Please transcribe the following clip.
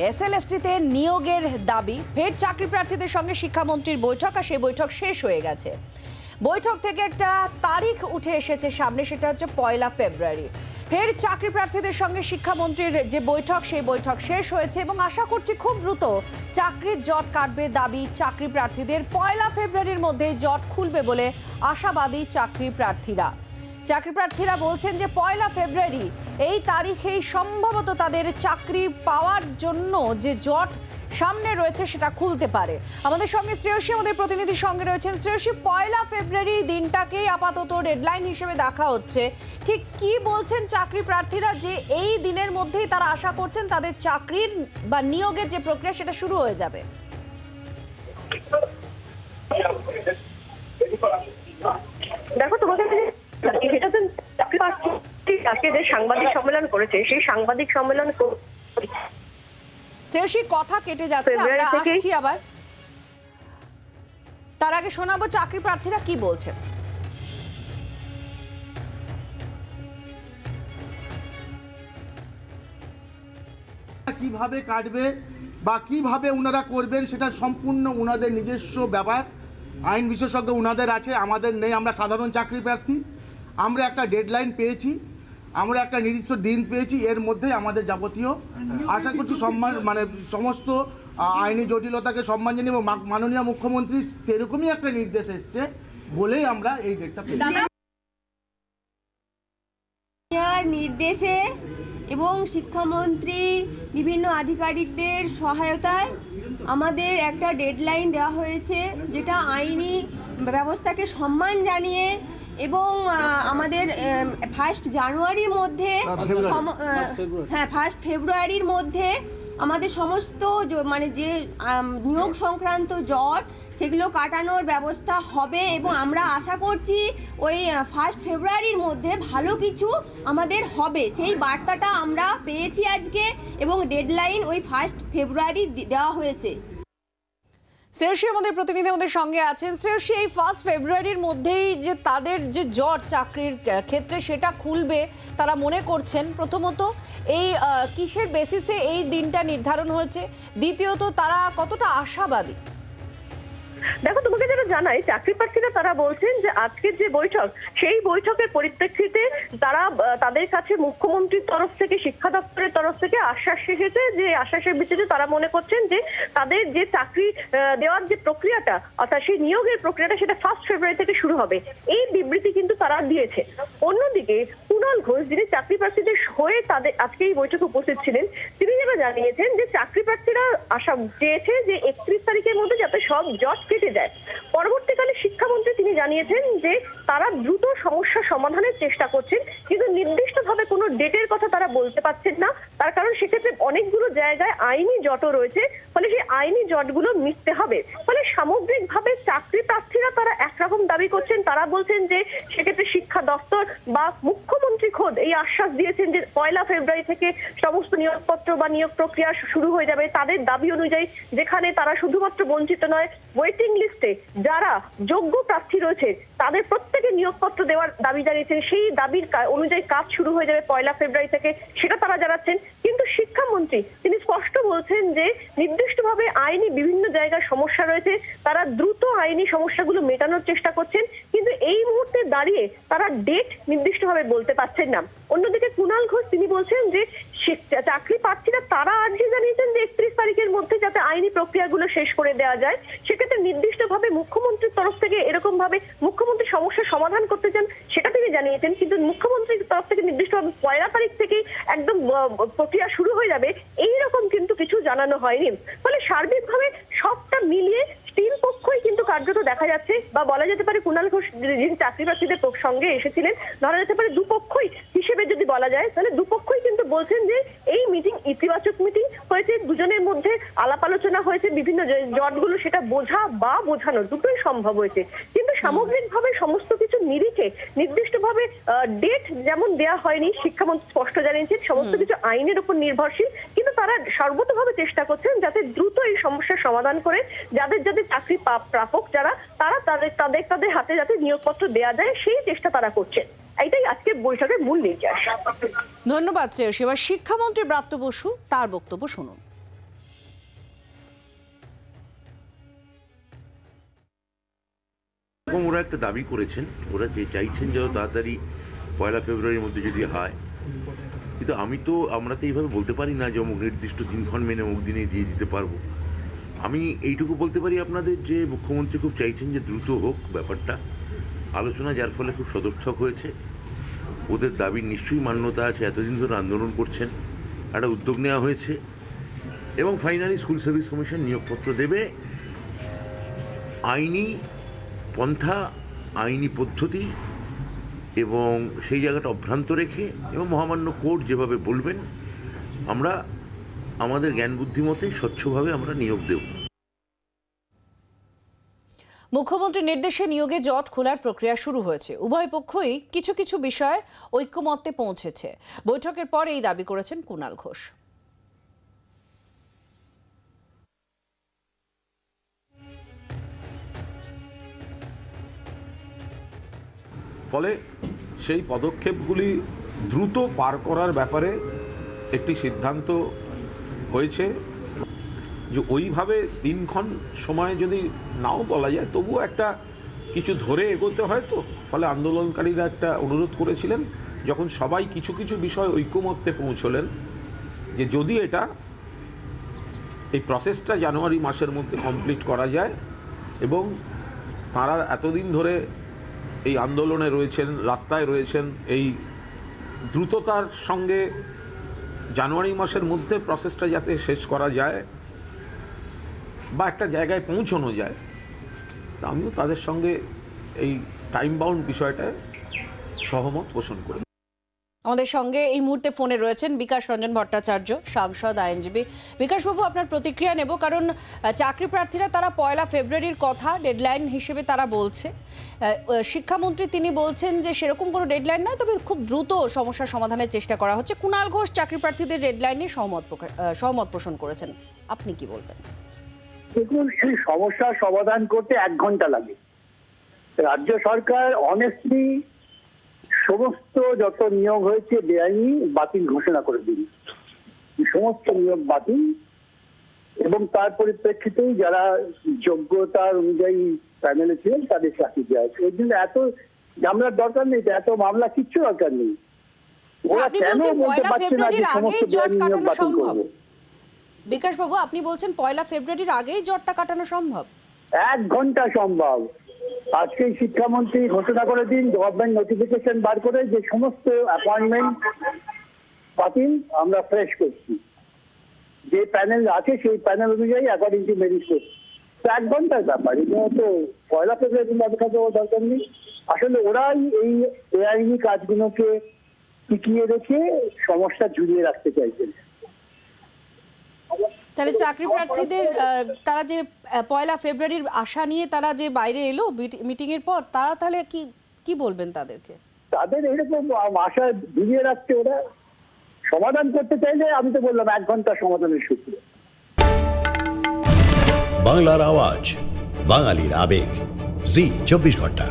এসএলএসটিতে নিয়োগের দাবি, ফের চাকরি প্রার্থীদের সঙ্গে শিক্ষামন্ত্রীর বৈঠক আর সেই বৈঠক শেষ হয়ে গেছে। বৈঠক থেকে একটা তারিখ উঠে এসেছে সামনে, সেটা হচ্ছে পয়লা ফেব্রুয়ারি। ফের চাকরি প্রার্থীদের সঙ্গে শিক্ষামন্ত্রীর যে বৈঠক, সেই বৈঠক শেষ হয়েছে এবং আশা করছি খুব দ্রুত চাকরির জট কাটবে দাবি চাকরি প্রার্থীদের। পয়লা ফেব্রুয়ারির মধ্যে জট খুলবে বলে আশাবাদী চাকরি প্রার্থীরা। চাকরি প্রার্থীরা বলছেন যে পয়লা ফেব্রুয়ারি এই তারিখেই সম্ভবত তাদের চাকরি পাওয়ার জন্য যে জট সামনে রয়েছে সেটা খুলতে পারে। আমাদের সঙ্গে শ্রেয়সী, আমাদের প্রতিনিধির সঙ্গে রয়েছেন। শ্রেয়সী, পয়লা ফেব্রুয়ারি দিনটাকেই আপাতত ডেডলাইন হিসেবে দেখা হচ্ছে। ঠিক কি বলছেন চাকরি প্রার্থীরা যে এই দিনের মধ্যেই তারা আশা করছেন তাদের চাকরির বা নিয়োগের যে প্রক্রিয়া সেটা শুরু হয়ে যাবে? সাংবাদিক সম্মেলন করেছে সেই সাংবাদিক সম্মেলন শ্রেয়সী কথা কেটে যাচ্ছে আমরা আসছি আবার। তার আগে শোনাবো চাকরি প্রার্থীরা কি বলছেন কীভাবে কাটবে বা কীভাবে ওনারা করবেন সেটা সম্পূর্ণ ওনাদের নিজস্ব ব্যাপার। আইন বিশেষজ্ঞ ওনাদের আছে আমাদের নেই আমরা সাধারণ চাকরি প্রার্থী। আমরা একটা ডেডলাইন পেয়েছি। আমরা একটা নির্দিষ্ট দিন পেয়েছি এর মধ্যে আমাদের যাবতীয় আশা করছি সম্মান মানে সমস্ত আইনি জটিলতাকে সম্মান জানিয়ে এবং মা- মাননীয় মুখ্যমন্ত্রী সেরকমই একটা নির্দেশ এসছে বলেই আমরা এই ডেটটা পেয়েছি। নির্দেশে এবং শিক্ষামন্ত্রী বিভিন্ন আধিকারিকদের সহায়তায় আমাদের একটা ডেডলাইন দেওয়া হয়েছে যেটা আইনি ব্যবস্থাকে সম্মান জানিয়ে এবং আমাদের ফার্স্ট জানুয়ারির মধ্যে সম- হ্যাঁ ফার্স্ট ফেব্রুয়ারির মধ্যে আমাদের সমস্ত মানে যে নিয়োগ সংক্রান্ত জট সেগুলো কাটানোর ব্যবস্থা হবে এবং আমরা আশা করছি ওই ফার্স্ট ফেব্রুয়ারির মধ্যে ভালো কিছু আমাদের হবে। সেই বার্তাটা আমরা পেয়েছি আজকে এবং ডেডলাইন ওই ফার্স্ট ফেব্রুয়ারি দেওয়া হয়েছে। শ্রেয়সী আমাদের প্রতিনিধি আমাদের সঙ্গে আছেন। শ্রেয়সী, এই ফার্স্ট ফেব্রুয়ারির মধ্যেই যে তাদের যে জট চাকরির ক্ষেত্রে সেটা খুলবে তারা মনে করছেন। প্রথমত এই কিসের বেসিসে এই দিনটা নির্ধারণ হয়েছে? দ্বিতীয়ত তারা কতটা আশাবাদী? দেখো, তোমাকে যেটা জানাই, চাকরি প্রার্থীরা তারা বলছেন যে আজকের যে বৈঠক, সেই বৈঠকের পরিপ্রেক্ষিতে তারা তাদের কাছে মুখ্যমন্ত্রীর তরফ থেকে, শিক্ষা দপ্তরের তরফ থেকে আশ্বাস এসেছে যে, আশ্বাসের ভিত্তিতে তারা মনে করছেন যে, তাদের যে চাকরি দেওয়ার যে প্রক্রিয়াটা, অর্থাৎ সেই নিয়োগের প্রক্রিয়াটা সেটা ফার্স্ট ফেব্রুয়ারি থেকে শুরু হবে। এই বিবৃতি কিন্তু তারা দিয়েছে। অন্যদিকে কুণাল ঘোষ, যিনি চাকরি প্রার্থীদের হয়ে তাদের আজকে এই বৈঠকে উপস্থিত ছিলেন, তিনি যেটা জানিয়েছেন যে, চাকরি প্রার্থীরা আশা চেয়েছে যে, একত্রিশ তারিখের মধ্যে যাতে সব জট কেটে যায়। পরবর্তীকালে শিক্ষামন্ত্রী তিনি জানিয়েছেন যে তারা দ্রুত সমস্যা সমাধানের চেষ্টা করছেন, কিন্তু নির্দিষ্টভাবে কোনো ডেটের কথা তারা বলতে পারছেন না। তার কারণ সেক্ষেত্রে অনেকগুলো জায়গায় আইনি জটও রয়েছে, ফলে সেই আইনি জটগুলো মিটতে হবে। ফলে সামগ্রিকভাবে চাকরি প্রার্থীরা তারা একরকম দাবি করছেন। তারা বলছেন যে সেক্ষেত্রে শিক্ষা দপ্তর বা মুখ্যমন্ত্রী খোদ এই আশ্বাস দিয়েছেন যে পয়লা ফেব্রুয়ারি থেকে সমস্ত নিয়োগপত্র বা নিয়োগ প্রক্রিয়া শুরু হয়ে যাবে। তাদের দাবি অনুযায়ী যেখানে তারা শুধুমাত্র বঞ্চিত নয় ওয়েটিং লিস্টে যারা যোগ্য প্রার্থী রয়েছে তাদের প্রত্যেকে নিয়োগপত্র দেওয়ার দাবি জানিয়েছেন। সেই দাবির অনুযায়ী কাজ শুরু হয়ে যাবে পয়লা ফেব্রুয়ারি থেকে, সেটা তারা জানাচ্ছেন। কিন্তু শিক্ষামন্ত্রী, তিনি স্পষ্ট বলছেন যে, নির্দিষ্টভাবে আইনি বিভিন্ন জায়গায় সমস্যা রয়েছে। তারা দ্রুত আইনি সমস্যাগুলো মেটানোর চেষ্টা করছেন। কিন্তু এই মুহূর্তে দাঁড়িয়ে তারা ডেট নির্দিষ্টভাবে বলতে পারছেন না। অন্যদিকে কুণাল ঘোষ, তিনি বলছেন যে চাকরি প্রার্থীরা তারা আর্জি জানিয়েছেন যে, একত্রিশ তারিখের মধ্যে যাতে আইনি প্রক্রিয়াগুলো শেষ করে দেওয়া যায়। সেক্ষেত্রে নির্দিষ্টভাবে মুখ্যমন্ত্রীর তরফ থেকে এরকম ভাবে মুখ্যমন্ত্রী সমস্যার সমাধান করতে চান, সেটা তিনি জানিয়েছেন। কিন্তু মুখ্যমন্ত্রীর তরফ থেকে নির্দিষ্টভাবে পয়লা তারিখ থেকেই একদম প্রক্রিয়া শুরু হয়ে যাবে, এই রকম কিন্তু কিছু জানানো হয়নি। ফলে সার্বিকভাবে সবটা মিলিয়ে তিন পক্ষই কিন্তু কার্যত দেখা যাচ্ছে, বা বলা যেতে পারে কুণাল ঘোষ যিনি চাকরি প্রার্থীদের সঙ্গে এসেছিলেন, ধরা যেতে পারে দুপক্ষই হিসেবে যদি বলা যায়, তাহলে দুপক্ষই কিন্তু বলছেন যে এই মিটিং ইতিবাচক মিটিং হয়েছে, দুজনের মধ্যে আলাপ আলোচনা হয়েছে, বিভিন্ন জটগুলো সেটা বোঝা বা বোঝানো দুটোই সম্ভব হয়েছে। সামগ্রিকভাবে সমস্ত কিছু নিরিখে নির্দিষ্টভাবে ডেট যেমন দেয়া হয়নি শিক্ষামন্ত্রী স্পষ্ট জানিয়েছেন সমস্ত কিছু আইনের উপর নির্ভরশীল কিন্তু তারা সর্বতভাবে চেষ্টা করছেন যাতে দ্রুত এই সমস্যার সমাধান করে যাদের যাদের চাকরি পা- প্রাপক যারা তারা তাদের তাদের তাদের হাতে যাতে নিয়োগপত্র দেওয়া যায় সেই চেষ্টা তারা করছেন। এটাই আজকে বৈঠকের মূল নির্যাস ধন্যবাদ শ্রেয়সী। এবার শিক্ষামন্ত্রী ব্রাত্য বসু তার বক্তব্য শুনুন। এবং ওরা একটা দাবি করেছেন, ওরা যে চাইছেন যত তাড়াতাড়ি পয়লা ফেব্রুয়ারির মধ্যে যদি হয়। কিন্তু আমি তো, আমরা তো এইভাবে বলতে পারি না যে অমুক নির্দিষ্ট দিনক্ষণ মেনে অমুক দিনে দিয়ে দিতে পারব। আমি এইটুকু বলতে পারি আপনাদের যে, মুখ্যমন্ত্রী খুব চাইছেন যে দ্রুত হোক ব্যাপারটা। আলোচনা যার ফলে খুব সদর্থক হয়েছে। ওদের দাবির নিশ্চয়ই মান্যতা আছে, এতদিন ধরে আন্দোলন করছেন। একটা উদ্যোগ নেওয়া হয়েছে। এবং ফাইনালি স্কুল সার্ভিস কমিশন নিয়োগপত্র দেবে। আইনি পন্থা, আইনি পদ্ধতি এবং সেই জায়গাটা অভ্রান্ত রেখে এবং মহামান্য কোর্ট যেভাবে বলবেন, আমরা আমাদের জ্ঞান বুদ্ধিমতে স্বচ্ছভাবে আমরা নিয়োগ দেব। মুখ্যমন্ত্রীর নির্দেশে নিয়োগে জট খোলার প্রক্রিয়া শুরু হয়েছে। উভয় পক্ষই কিছু কিছু বিষয়ে ঐক্যমত্যে পৌঁছেছে। বৈঠকের পর এই দাবি করেছেন কুণাল ঘোষ। ফলে সেই পদক্ষেপগুলি দ্রুত পার করার ব্যাপারে একটি সিদ্ধান্ত হয়েছে যে ওইভাবে দিনক্ষণ সময় যদি নাও বলা যায়, তবুও একটা কিছু ধরে এগোতে হয় তো। ফলে আন্দোলনকারীরা একটা অনুরোধ করেছিলেন, যখন সবাই কিছু কিছু বিষয় ঐক্যমত্যে পৌঁছলেন, যে যদি এটা এই প্রসেসটা জানুয়ারি মাসের মধ্যে কমপ্লিট করা যায় এবং তারা এতদিন ধরে এই আন্দোলনে রয়েছেন, রাস্তায় রয়েছেন, এই দ্রুততার সঙ্গে জানুয়ারি মাসের মধ্যে প্রসেসটা যাতে শেষ করা যায় বা একটা জায়গায় পৌঁছানো যায় আমিও তাদের সঙ্গে এই টাইম বাউন্ড বিষয়টায় সহমত পোষণ করি। আমাদের সঙ্গে এই মুহূর্তে ফোনে রয়েছেন বিকাশ রঞ্জন ভট্টাচার্য, সাংসদ, আইনজীবী। বিকাশবাবু, আপনার প্রতিক্রিয়া নেব, কারণ চাকরি প্রার্থীরা তারা পয়লা ফেব্রুয়ারির কথা, ডেডলাইন হিসেবে তারা বলছে। শিক্ষামন্ত্রী তিনি বলছেন যে সেরকম কোনো ডেডলাইন নয়, তবে খুব দ্রুত সমস্যার সমাধানের চেষ্টা করা হচ্ছে। কুণাল ঘোষ চাকরি প্রার্থীদের ডেডলাইন নিয়ে সহমত সহমত পোষণ করেছেন। আপনি কি বলবেন? দেখুন, এই সমস্যার সমাধান করতে এক ঘণ্টা লাগে। রাজ্য সরকার অনেস্টলি সমস্ত যত নিয়োগ হয়েছে বেআইনি বাতিল ঘোষণা করে দিন। সমস্ত নিয়োগ বাতিল এবং তার পরিপ্রেক্ষিতেই যারা যোগ্যতার অনুযায়ী প্যানেলে ছিলেন তাদের চাকরি দেওয়া হয়েছে। এই জন্য এত ঝামেলার দরকার নেই এত মামলা কিচ্ছু দরকার নেই। ওরা আপনি কেন বলতে পারছে না যে সমস্ত বেআইনি নিয়োগ বাতিল সম্ভব? করব বিকাশবাবু আপনি বলছেন পয়লা ফেব্রুয়ারির আগেই জটটা কাটানো সম্ভব? এক ঘণ্টা সম্ভব। আজকে শিক্ষামন্ত্রী ঘোষণা করে দিন গভর্নমেন্ট নোটিফিকেশন বার করে যে সমস্ত অ্যাপয়েন্টমেন্ট বাতিল, আমরা ফ্রেশ করছি। যে প্যানেল আছে, সেই প্যানেল অনুযায়ী অ্যাকর্ডিং টু মেরিট করছি এক ঘণ্টার ব্যাপার এগুলো তো পয়লা ফেব্রুয়ারি অপেক্ষা দেওয়ার দরকার নেই। আসলে ওরাই এই এআইনি কাজগুলোকে টিকিয়ে রেখে সমস্যা ঝুলিয়ে রাখতে চাইছেন। তাহলে চাকরি প্রার্থীদের তারা যে পয়লা ফেব্রুয়ারির আশা নিয়ে তারা যে বাইরে এলো মিটিং এর পর তারা তাহলে কি কি বলবেন তাদেরকে? তাদের এরকম আশা ঝুলিয়ে রাখছে ওরা। সমাধান করতে চাইলে আমি তো বললাম এক ঘণ্টা সমাধানের সূত্র। বাংলার আওয়াজ বাঙালির আবেগ। জি চব্বিশ ঘণ্টা।